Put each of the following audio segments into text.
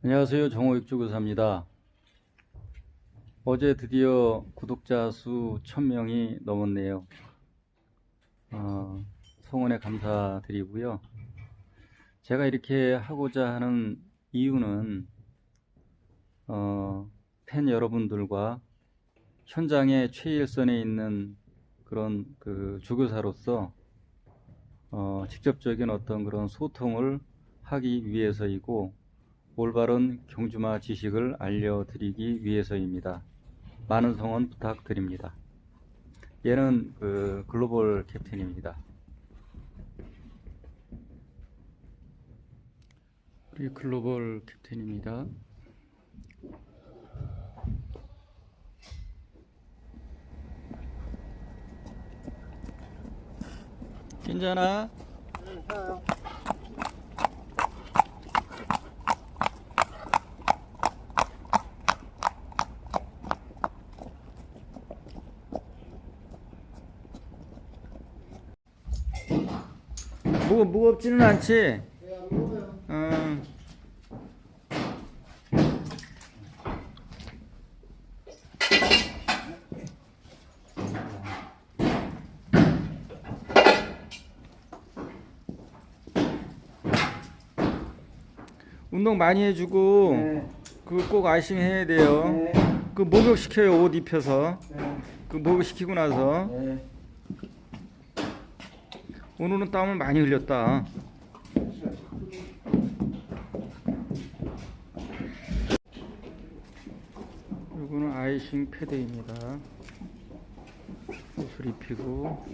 안녕하세요. 정호육주교사입니다. 어제 드디어 구독자 수 1000명이 넘었네요. 어, 성원에 감사드리고요. 제가 이렇게 하고자 하는 이유는 어, 팬 여러분들과 현장의 최일선에 있는 그런 그 주교사로서 어, 직접적인 어떤 그런 소통을 하기 위해서이고 올바른 경주마 지식을 알려드리기 위해서입니다. 많은 성원 부탁드립니다. 얘는 그 글로벌 캡틴입니다. 우리 글로벌 캡틴입니다. 괜찮아? 무거, 무겁지는 않지? 음. 운동 많이 해주고 네. 그꼭 아이싱 해야 돼요. 네. 그 목욕 시켜요 옷 입혀서. 네. 그 목욕 시키고 나서 네. 오늘은 땀을 많이 흘렸다. 이거는 아이싱 패드입니다. 옷을 입히고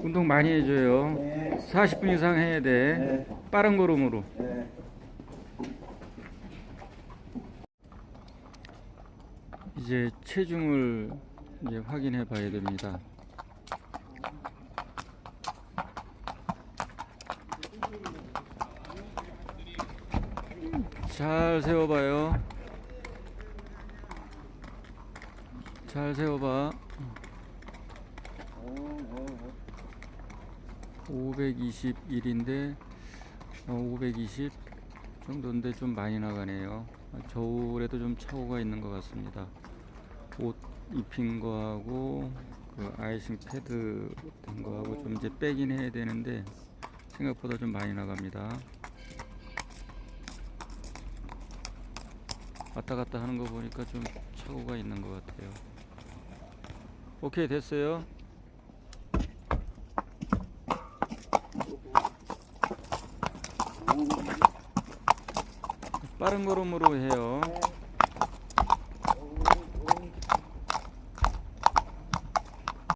운동 많이 해줘요. 네. 40분 이상 해야 돼. 네. 빠른 걸음으로. 네. 이제 체중을 이제 확인해 봐야 됩니다. 잘 세워봐요. 잘 세워봐. 521인데, 어, 520 정도인데 좀 많이 나가네요. 저울에도 좀 착오가 있는 것 같습니다. 옷 입힌 거하고 그 아이싱 패드 된 거하고 좀 이제 빼긴 해야 되는데 생각보다 좀 많이 나갑니다. 왔다 갔다 하는 거 보니까 좀 착오가 있는 것 같아요. 오케이 됐어요. 빠른 걸음으로 해요.